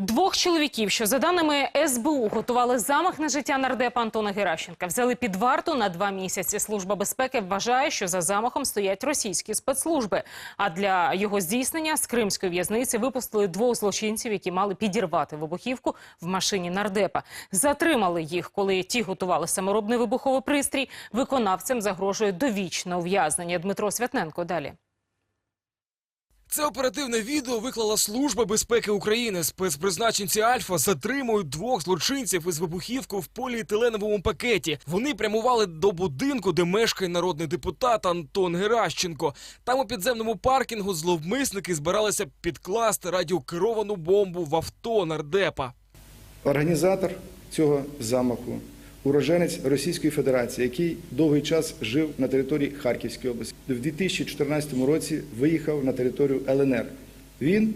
Двох чоловіків, що за даними СБУ готували замах на життя нардепа Антона Геращенка, взяли під варту на два місяці. Служба безпеки вважає, що за замахом стоять російські спецслужби. А для його здійснення з кримської в'язниці випустили двох злочинців, які мали підірвати вибухівку в машині нардепа. Затримали їх, коли ті готували саморобний вибуховий пристрій. Виконавцям загрожує довічне ув'язнення. Дмитро Святненко далі. Це оперативне відео виклала Служба безпеки України. Спецпризначенці Альфа затримують двох злочинців із вибухівкою в поліетиленовому пакеті. Вони прямували до будинку, де мешкає народний депутат Антон Геращенко. Там у підземному паркінгу зловмисники збиралися підкласти радіокеровану бомбу в авто нардепа. Організатор цього замаху уроженець Російської Федерації, який довгий час жив на території Харківської області. В 2014 році виїхав на територію ЛНР. Він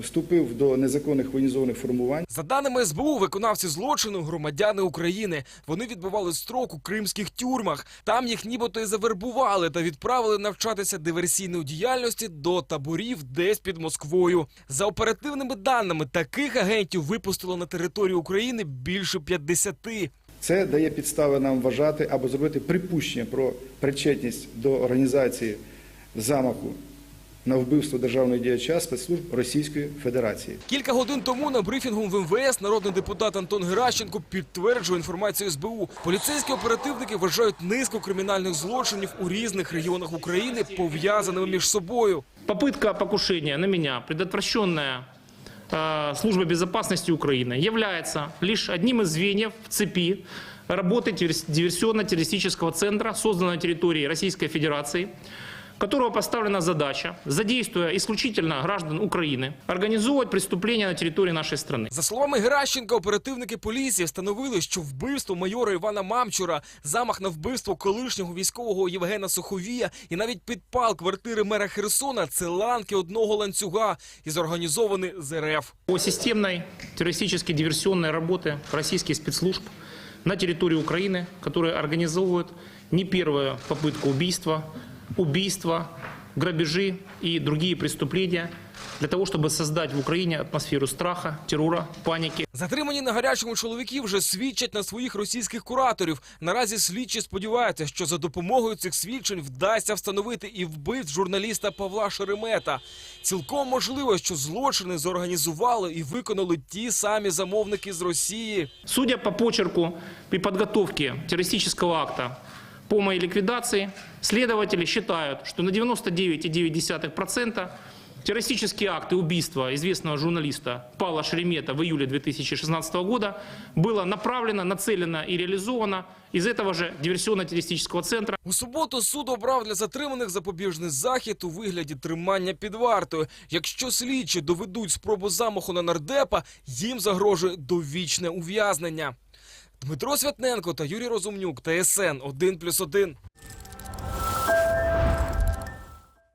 вступив до незаконних воєнізованих формувань. За даними СБУ, виконавці злочину громадяни України. Вони відбували строк у кримських тюрмах. Там їх нібито і завербували та відправили навчатися диверсійної діяльності до таборів десь під Москвою. За оперативними даними, таких агентів випустило на територію України більше 50. Це дає підстави нам вважати або зробити припущення про причетність до організації замаху на вбивство державного діяча спецслужб Російської Федерації. Кілька годин тому на брифінгу в МВС народний депутат Антон Геращенко підтверджує інформацію СБУ. Поліцейські оперативники вважають низку кримінальних злочинів у різних регіонах України пов'язаними між собою. Попытка покушения на меня, предотвращенная э, Службой безопасности Украины, является лишь одним из звеньев в цепи работы диверс- диверсионно-террористического центра, созданного на территории Российской Федерации, которого поставлена задача, задействуя исключительно граждан Украины, организовывать преступления на территории нашей страны. За словами Геращенка, оперативники поліції встановили, що вбивство майора Івана Мамчура, замах на вбивство колишнього військового Євгена Суховія і навіть підпал квартири мера Херсона це ланки одного ланцюга і зорганізовані з РФ. По системной террористической диверсионной работы российских спецслужб на территории Украины, которые организовывают не первую попытку убийства, убийства, грабежи и другие преступления для того, чтобы создать в Украине атмосферу страха, террора, паники. Затримані на гарячому чоловіки вже свідчать на своїх російських кураторів. Наразі слідчі сподіваються, що за допомогою цих свідчень вдасться встановити і вбивць журналіста Павла Шеремета. Цілком можливо, що злочини зорганізували і виконали ті самі замовники з Росії. Судя по почерку при подготовке террористического акта по моей ликвидации, следователи считают, что на 99,9% террористический акт и убийство известного журналиста Павла Шеремета в июле 2016 года было направлено, нацелено и реализовано из этого же диверсионно-террористического центра У суботу суд обрав для затриманих запобіжний захід у вигляді тримання під вартою. Якщо слідчі доведуть спробу замаху на нардепа, їм загрожує довічне ув'язнення. Дмитро Святненко та Юрій Розумнюк, ТСН 1+,1.